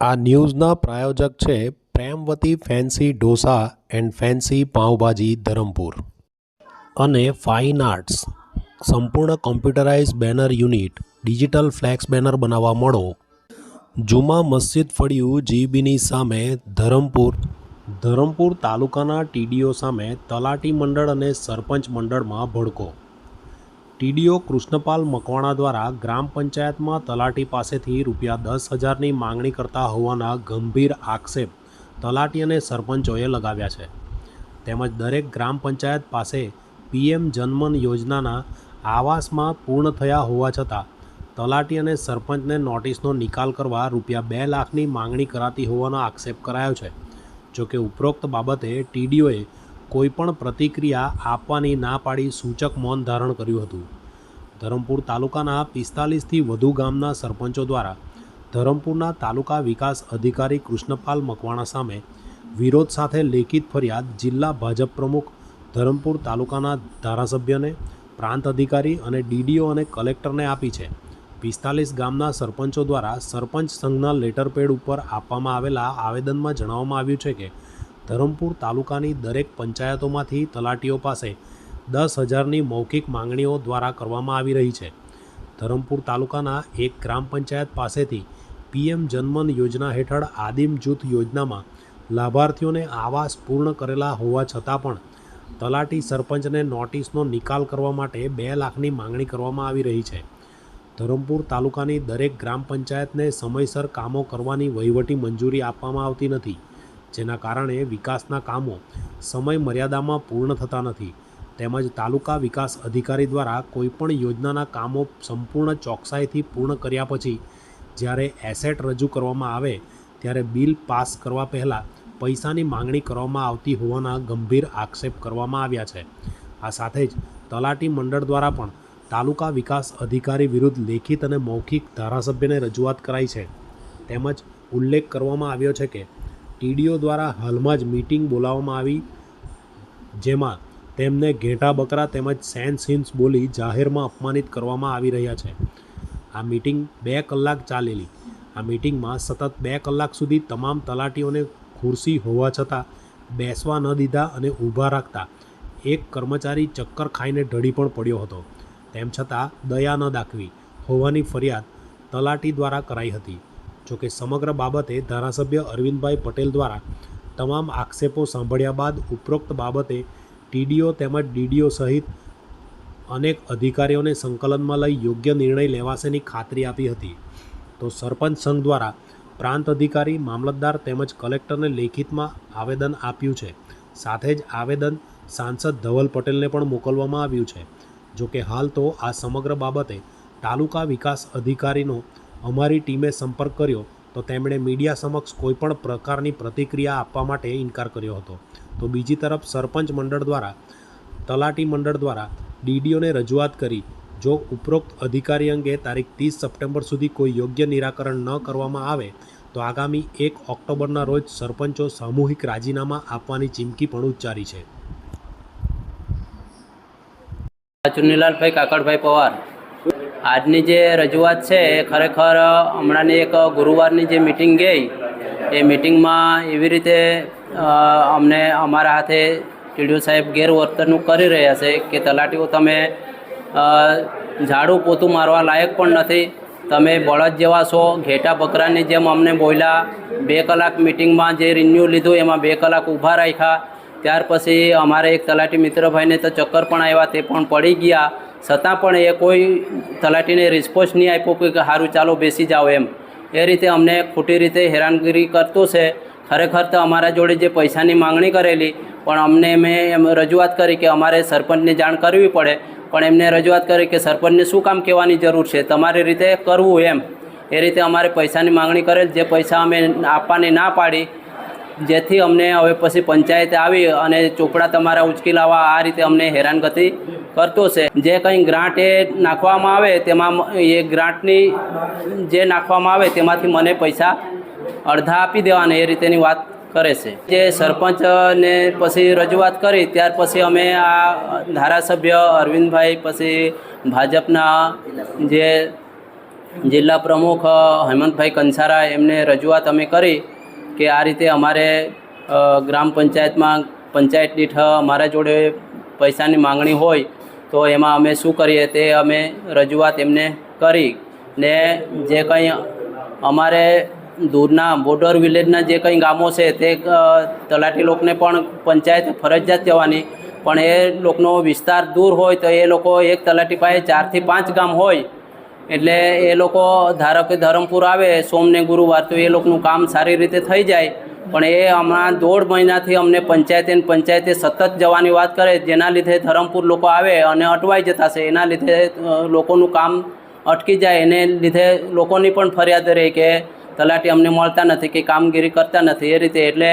આ ન્યૂઝના પ્રાયોજક છે Premvati fancy dosa and fancy pav bhaji Dharampur. અને ફાઇન આર્ટ્સ. સંપૂર્ણ computerize banner unit, digital flex banner બનાવવા મળો. જુમા મસ્જિદ ફળિયું જીબીની સામે ધરમપુર. ધરમપુર તાલુકાના ટીડીઓ સામે તલાટી મંડળ અને સરપંચ મંડળમાં ભડકો. ટીડીઓ કૃષ્ણપાલ મકવાણા દ્વારા ગ્રામ પંચાયતમાં તલાટી પાસેથી રૂપિયા દસ હજારની માંગણી કરતા હોવાના ગંભીર આક્ષેપ તલાટી અને સરપંચોએ લગાવ્યા છે. તેમજ દરેક ગ્રામ પંચાયત પાસે પીએમ જનમન યોજનાના આવાસમાં પૂર્ણ થયા હોવા છતાં તલાટી અને સરપંચને નોટિસનો નિકાલ કરવા રૂપિયા બે લાખની માંગણી કરાતી હોવાનો આક્ષેપ કરાયો છે. જોકે ઉપરોક્ત બાબતે ટીડીઓએ કોઈપણ પ્રતિક્રિયા આપવાની ના પાડી સૂચક મૌન ધારણ કર્યું હતું. ધરમપુર તાલુકાના પિસ્તાલીસથી વધુ ગામના સરપંચો દ્વારા ધરમપુરના તાલુકા વિકાસ અધિકારી કૃષ્ણપાલ મકવાણા સામે વિરોધ સાથે લેખિત ફરિયાદ જિલ્લા ભાજપ પ્રમુખ ધરમપુર તાલુકાના ધારાસભ્યને, પ્રાંત અધિકારી અને ડીડીઓ અને કલેક્ટરને આપી છે. પિસ્તાલીસ ગામના સરપંચો દ્વારા સરપંચ સંઘના લેટરપેડ ઉપર આપવામાં આવેલા આવેદનમાં જણાવવામાં આવ્યું છે કે ધરમપુર તાલુકાની દરેક પંચાયતોમાંથી તલાટીઓ પાસે દસ હજારની મૌખિક માંગણીઓ દ્વારા કરવામાં આવી રહી છે. ધરમપુર તાલુકાના એક ગ્રામ પંચાયત પાસેથી પીએમ જનમન યોજના હેઠળ આદિમ જૂથ યોજનામાં લાભાર્થીઓને આવાસ પૂર્ણ કરેલા હોવા છતાં પણ તલાટી સરપંચને નોટિસનો નિકાલ કરવા માટે બે લાખની માંગણી કરવામાં આવી રહી છે. ધરમપુર તાલુકાની દરેક ગ્રામ પંચાયતને સમયસર કામો કરવાની વહીવટી મંજૂરી આપવામાં આવતી નથી. જેના કારણે વિકાસના કામો સમય મર્યાદામાં પૂર્ણ થતા નથી. તેમજ તાલુકા વિકાસ અધિકારી દ્વારા કોઈપણ યોજનાના કામો સંપૂર્ણ ચોકસાઈથી પૂર્ણ કર્યા પછી, જ્યારે એસેટ રજૂ કરવામાં આવે, ત્યારે બિલ પાસ કરવા પહેલાં પૈસાની માંગણી કરવામાં આવતી હોવાના ગંભીર આક્ષેપ કરવામાં આવ્યા છે. આ સાથે જ તલાટી મંડળ દ્વારા પણ તાલુકા વિકાસ અધિકારી વિરુદ્ધ લેખિત અને મૌખિક ધારાસભ્યને રજૂઆત કરાઈ છે. તેમજ ઉલ્લેખ કરવામાં આવ્યો છે કે ટીડીઓ દ્વારા હાલમાં જ મીટિંગ બોલાવવામાં આવી, જેમાં તેમને ઘેટા બકરા તેમજ સેન સિન્સ બોલી જાહેરમાં અપમાનિત કરવામાં આવી રહ્યા છે. આ મીટિંગ બે કલાક ચાલેલી. આ મીટિંગમાં સતત બે કલાક સુધી તમામ તલાટીઓને ખુરશી હોવા છતાં બેસવા ન દીધા અને ઊભા રાખતા એક કર્મચારી ચક્કર ખાઈને ઢળી પણ પડ્યો હતો. તેમ છતાં દયા ન દાખવી હોવાની ફરિયાદ તલાટી દ્વારા કરાઈ હતી. જોકે સમગ્ર બાબતે ધારાસભ્ય અરવિંદભાઈ પટેલ દ્વારા તમામ આક્ષેપો સાંભળ્યા બાદ ઉપરોક્ત બાબતે ટીડીઓ તેમજ ડીડીઓ સહિત અનેક અધિકારીઓને સંકલનમાં લઈ યોગ્ય નિર્ણય લેવાશેની ખાતરી આપી હતી. તો સરપંચ સંઘ દ્વારા પ્રાંત અધિકારી, મામલતદાર તેમજ કલેક્ટરને લેખિતમાં આવેદન આપ્યું છે. સાથે જ આવેદન સાંસદ ધવલ પટેલને પણ મોકલવામાં આવ્યું છે. જોકે હાલ તો આ સમગ્ર બાબતે તાલુકા વિકાસ અધિકારીનો અમારી ટીમે સંપર્ક કર્યો તો તેમણે મીડિયા સમક્ષ કોઈપણ પ્રકારની પ્રતિક્રિયા આપવા માટે ઇનકાર કર્યો હતો. તો બીજી તરફ સરપંચ મંડળ દ્વારા, તલાટી મંડળ દ્વારા ડીડીઓને રજૂઆત કરી, જો ઉપરોક્ત અધિકારી અંગે તારીખ ત્રીસ સપ્ટેમ્બર સુધી કોઈ યોગ્ય નિરાકરણ ન કરવામાં આવે, તો આગામી એક ઓક્ટોબરના રોજ સરપંચો સામૂહિક રાજીનામા આપવાની ચીમકી પણ ઉચ્ચારી છે. ચુનીલાલભાઈ કાકડભાઈ પવાર. આજની જે રજૂઆત છે એ ખરેખર હમણાંની એક ગુરુવારની જે મિટિંગ ગઈ, એ મિટિંગમાં એવી રીતે અમને અમારા હાથે ટીડીઓ સાહેબ ગેરવર્તણૂક કરી રહ્યા છે કે તલાટીઓ તમે ઝાડુ પોતું મારવા લાયક પણ નથી, તમે બળદ જેવા છો, ઘેટા બકરાની જેમ અમને બોલ્યા, બે કલાક મિટિંગમાં જે રિન્યુ લીધું એમાં બે કલાક ઊભા રાખ્યા, ત્યાર પછી અમારે એક તલાટી મિત્રભાઈને તો ચક્કર પણ આવ્યા, તે પણ પડી ગયા છતાં પણ એ કોઈ તલાટીને રિસ્પોન્સ નહીં આપ્યો કે સારું ચાલો બેસી જાઓ એમ. એ રીતે અમને ખોટી રીતે હેરાનગીરી કરતો છે. ખરેખર તો અમારા જોડે જે પૈસાની માંગણી કરેલી, પણ અમને મેં એમ રજૂઆત કરી કે અમારે સરપંચને જાણ કરવી પડે, પણ એમને રજૂઆત કરી કે સરપંચને શું કામ કહેવાની જરૂર છે? તમારી રીતે કરવું એમ. એ રીતે અમારે પૈસાની માંગણી કરેલ, જે પૈસા અમે આપવાની ના પાડી, જેથી અમને હવે પછી પંચાયતે આવી અને ચોપડા તમારા ઉચકી લાવવા આ રીતે અમને હેરાનગતિ કરતો છે. જે કંઈ ગ્રાન્ટ એ નાખવામાં આવે, તેમાં એ ગ્રાન્ટની જે નાખવામાં આવે, તેમાંથી મને પૈસા અડધા આપી દેવાના, એ રીતેની વાત કરે છે. જે સરપંચને પછી રજૂઆત કરી, ત્યાર પછી અમે આ ધારાસભ્ય અરવિંદભાઈ, પછી ભાજપના જે જિલ્લા પ્રમુખ હેમંતભાઈ કંસારા, એમને રજૂઆત અમે કરી કે આ રીતે અમારે ગ્રામ પંચાયતમાં પંચાયત દીઠ અમારા જોડે પૈસાની માંગણી હોય તો એમાં અમે શું કરીએ તે અમે રજૂઆત એમને કરી ને જે કંઈ અમારે દૂરના બોર્ડર વિલેજના જે કંઈ ગામો છે તે તલાટી લોકોને પણ પંચાયત ફરજિયાત જવાની પણ એ લોકોનો વિસ્તાર દૂર હોય તો એ લોકો એક તલાટી પાસે ચારથી પાંચ ગામ હોય. એટલે એ લોકો ધારો કે ધરમપુર આવે, સોમને ગુરુવાર તો એ લોકોનું કામ સારી રીતે થઈ જાય. પણ એ હમણાં દોઢ મહિનાથી અમને પંચાયતે પંચાયતે સતત જવાની વાત કરે જેના લીધે ધરમપુર લોકો આવે અને અટવાઈ જતા છે. એના લીધે લોકોનું કામ અટકી જાય. એને લીધે લોકોની પણ ફરિયાદ રહી કે તલાટી અમને મળતા નથી, કે કામગીરી કરતા નથી. એ રીતે એટલે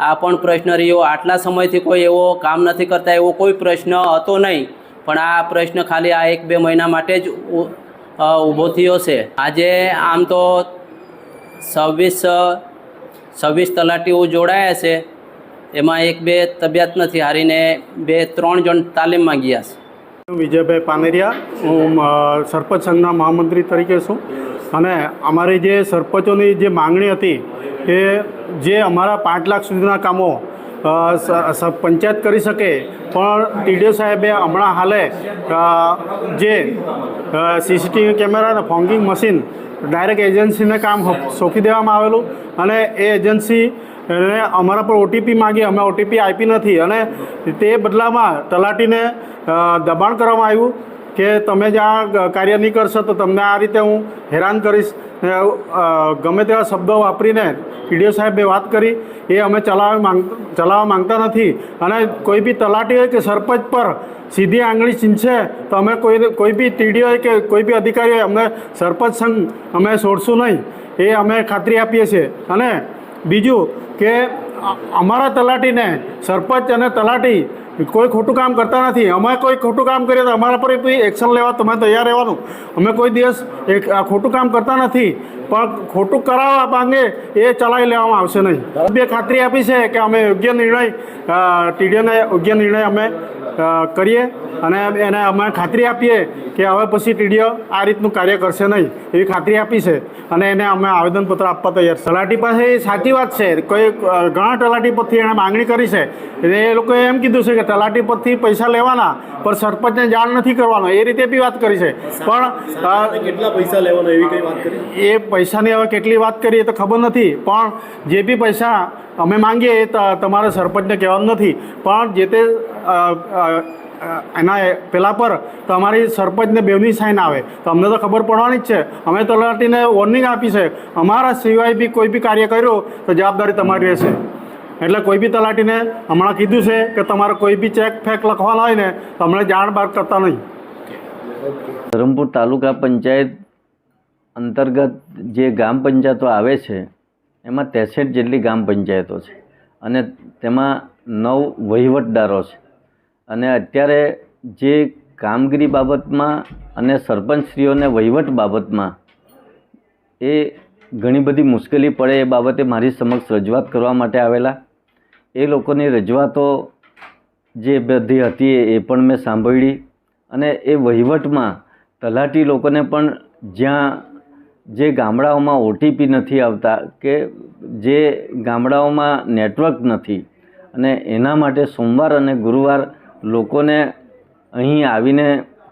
આ પણ પ્રશ્ન રહ્યો. આટલા સમયથી કોઈ એવો કામ નથી કરતા, એવો કોઈ પ્રશ્ન હતો નહીં. પણ આ પ્રશ્ન ખાલી આ એક બે મહિના માટે જ ઊભો થયો છે. આજે આમ તો છવ્વીસ છવ્વીસ તલાટીઓ જોડાયા છે. એમાં એક બે તબિયત નથી, હારીને બે ત્રણ જણ તાલીમમાં ગયા છે. વિજયભાઈ પાનેરિયા, હું સરપંચ સંઘના મહામંત્રી તરીકે છું. અને અમારી જે સરપંચોની જે માંગણી હતી કે જે અમારા પાંચ લાખ સુધીના કામો પંચાયત કરી શકે. પણ ટીડીઓ સાહેબે હમણાં હાલે જે સીસીટીવી કેમેરા અને ફોંગિંગ મશીન ડાયરેક્ટ એજન્સીને કામ સોંપી દેવામાં આવેલું. અને એ એજન્સી એને અમારા પર ઓટીપી માગી, અમે ઓટીપી આપી નથી. અને તે બદલામાં તલાટીને દબાણ કરવામાં આવ્યું. કે તમે જ આ કાર્ય નહીં કરશો તો તમને આ રીતે હું હેરાન કરીશ. ગમે તેવા શબ્દો વાપરીને પીડીઓ સાહેબે વાત કરી, એ અમે ચલાવવા માંગ, ચલાવવા માંગતા નથી. અને કોઈ બી તલાટી હોય કે સરપંચ પર સીધી આંગળી ચીંચે તો અમે કોઈ કોઈ બી ટીડીઓ હોય કે કોઈ બી અધિકારી હોય, અમને સરપંચ સંઘ અમે છોડશું નહીં. એ અમે ખાતરી આપીએ છીએ. અને બીજું કે અમારા તલાટીને સરપંચ અને તલાટી કોઈ ખોટું કામ કરતા નથી. અમે કોઈ ખોટું કામ કરીએ તો અમારા પર એક્શન લેવા તમે તૈયાર રહેવાનું. અમે કોઈ દિવસ એક ખોટું કામ કરતા નથી, પણ ખોટું કરાવવા માંગે એ ચલાવી લેવામાં આવશે નહીં. બે ખાતરી આપી છે કે અમે યોગ્ય નિર્ણય ટીડીઓને યોગ્ય નિર્ણય અમે કરીએ અને એને અમે ખાતરી આપીએ કે હવે પછી ટીડીઓ આ રીતનું કાર્ય કરશે નહીં એવી ખાતરી આપી છે. અને એને અમે આવેદનપત્ર આપવા તૈયાર છે. તલાટી પાસે એ સાચી વાત છે. કોઈ ઘણા તલાટી પરથી એણે માંગણી કરી છે. એટલે એ લોકોએ એમ કીધું છે કે તલાટી પરથી પૈસા લેવાના પણ સરપંચને જાણ નથી કરવાનો. એ રીતે બી વાત કરી છે. પણ કેટલા પૈસા લેવાનો એવી કઈ વાત કરી? એ પૈસાની હવે કેટલી વાત કરીએ તો ખબર નથી. પણ જે બી પૈસા અમે માંગીએ એ તમારે સરપંચને કહેવાનું નથી, પણ જે તે એના પેલા પર તમારી સરપંચને બેવની સાઇન આવે. તો અમને તો ખબર પડવાની જ છે. અમે તલાટીને વોર્નિંગ આપી છે. અમારા સિવાય બી કોઈ બી કાર્ય કર્યું તો જવાબદારી તમારી રહેશે. એટલે કોઈ બી તલાટીને હમણાં કીધું છે કે તમારે કોઈ બી ચેક ફેક લખવાના હોય ને તો અમને જાણ બહાર કરતા નહીં. ધરમપુર તાલુકા પંચાયત અંતર્ગત જે ગ્રામ પંચાયતો આવે છે એમાં ત્રેસઠ જેટલી ગ્રામ પંચાયતો છે. અને તેમાં નવ વહીવટદારો છે. અને અત્યારે જે કામગીરી બાબતમાં અને સરપંચશ્રીઓને વહીવટ બાબતમાં એ ઘણી બધી મુશ્કેલી પડે એ બાબતે મારી સમક્ષ રજૂઆત કરવા માટે આવેલા. એ લોકોની રજૂઆતો જે બધી હતી એ પણ મેં સાંભળી. અને એ વહીવટમાં તલાટી લોકોને પણ જ્યાં જે ગામડાઓમાં ઓટીપી નથી આવતા કે જે ગામડાઓમાં નેટવર્ક નથી અને એના માટે સોમવાર અને ગુરુવાર લોકોને અહીં આવીને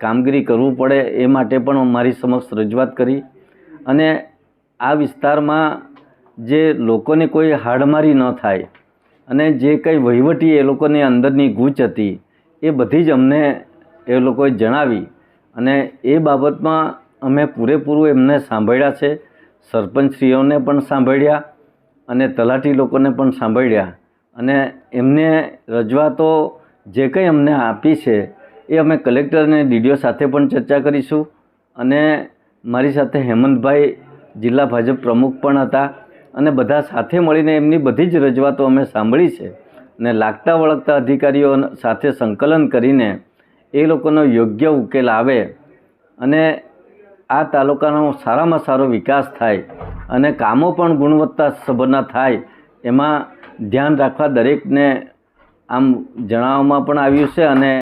કામગીરી કરવું પડે એ માટે પણ મારી સમક્ષ રજૂઆત કરી અને આ વિસ્તારમાં જે લોકોને કોઈ હાડમારી ન થાય અને જે કંઈ વહીવટી એ લોકોની અંદરની ગૂંચ હતી એ બધી જ અમને એ લોકોએ જણાવી અને એ બાબતમાં અમે પૂરેપૂરું એમને સાંભળ્યા છે. સરપંચશ્રીઓને પણ સાંભળ્યા અને તલાટી લોકોને પણ સાંભળ્યા. અને એમને રજૂઆતો જે કંઈ અમને આપી છે એ અમે કલેક્ટર અને ડીડીઓ સાથે પણ ચર્ચા કરીશું. અને મારી સાથે હેમંતભાઈ જિલ્લા ભાજપ પ્રમુખ પણ હતા અને બધા સાથે મળીને એમની બધી જ રજૂઆતો અમે સાંભળી છે. અને લાગતા વળગતા અધિકારીઓ સાથે સંકલન કરીને એ લોકોનો યોગ્ય ઉકેલ આવે. અને આ તાલુકાનો સારામાં સારો વિકાસ થાય અને કામો પણ ગુણવત્તા સભરના થાય, એમાં ધ્યાન રાખવા દરેકને આમ જણાવવામાં પણ આવ્યું છે અને